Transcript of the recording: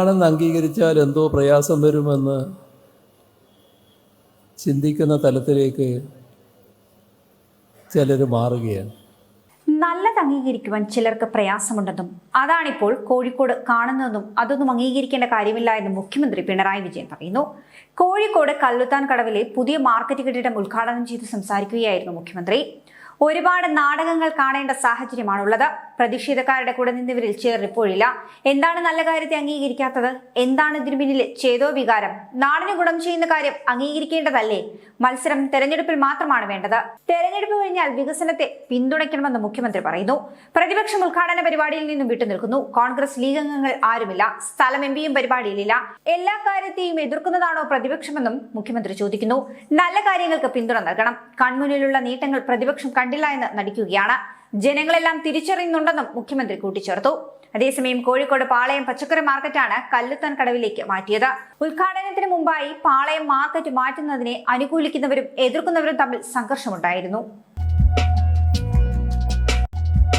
ആണെന്ന് അംഗീകരിച്ചാൽ എന്തോ പ്രയാസം വരുമെന്ന് ചിന്തിക്കുന്ന തലത്തിലേക്ക് ചിലർ മാറുകയാണ്. നല്ലത് അംഗീകരിക്കുവാൻ ചിലർക്ക് പ്രയാസമുണ്ടെന്നും അതാണിപ്പോൾ കോഴിക്കോട് കാണുന്നതെന്നും അതൊന്നും അംഗീകരിക്കേണ്ട കാര്യമില്ല എന്ന് മുഖ്യമന്ത്രി പിണറായി വിജയൻ പറയുന്നു. കോഴിക്കോട് കല്ലുത്താൻ കടവിലെ പുതിയ മാർക്കറ്റ് കെട്ടിടം ഉദ്ഘാടനം ചെയ്ത് സംസാരിക്കുകയായിരുന്നു മുഖ്യമന്ത്രി. ഒരുപാട് നാടകങ്ങൾ കാണേണ്ട സാഹചര്യമാണുള്ളത്. പ്രതിഷേധക്കാരുടെ കൂടെ നിന്നിവരിൽ ചേർ ഇപ്പോഴില്ല എന്താണ് നല്ല കാര്യത്തെ അംഗീകരിക്കാത്തത്? എന്താണ് ഇതിനു പിന്നിലെ ചേതോ വികാരം? നാടിന് ഗുണം ചെയ്യുന്ന കാര്യം അംഗീകരിക്കേണ്ടതല്ലേ? മത്സരം തെരഞ്ഞെടുപ്പിൽ മാത്രമാണ് വേണ്ടത്. തെരഞ്ഞെടുപ്പ് കഴിഞ്ഞാൽ വികസനത്തെ പിന്തുണയ്ക്കണമെന്ന് മുഖ്യമന്ത്രി പറയുന്നു. പ്രതിപക്ഷം ഉദ്ഘാടന പരിപാടിയിൽ നിന്നും വിട്ടുനിൽക്കുന്നു കോൺഗ്രസ് ലീഗ് അംഗങ്ങൾ ആരുമില്ല. സ്ഥലം എം പിയും പരിപാടിയിലില്ല. എല്ലാ കാര്യത്തെയും എതിർക്കുന്നതാണോ പ്രതിപക്ഷമെന്നും മുഖ്യമന്ത്രി ചോദിക്കുന്നു. നല്ല കാര്യങ്ങൾക്ക് പിന്തുണ നൽകണം. കൺമുന്നിലുള്ള നീട്ടങ്ങൾ പ്രതിപക്ഷം കണ്ടില്ല എന്ന് നടിക്കുകയാണ്. ജനങ്ങളെല്ലാം തിരിച്ചറിയുന്നുണ്ടെന്നും മുഖ്യമന്ത്രി കൂട്ടിച്ചേർത്തു. അതേസമയം കോഴിക്കോട് പാളയം പച്ചക്കറി മാർക്കറ്റാണ് കല്ലുത്താൻ കടവിലേക്ക് മാറ്റിയത്. ഉദ്ഘാടനത്തിന് മുമ്പായി പാളയം മാർക്കറ്റ് മാറ്റുന്നതിനെ അനുകൂലിക്കുന്നവരും എതിർക്കുന്നവരും തമ്മിൽ സംഘർഷമുണ്ടായിരുന്നു.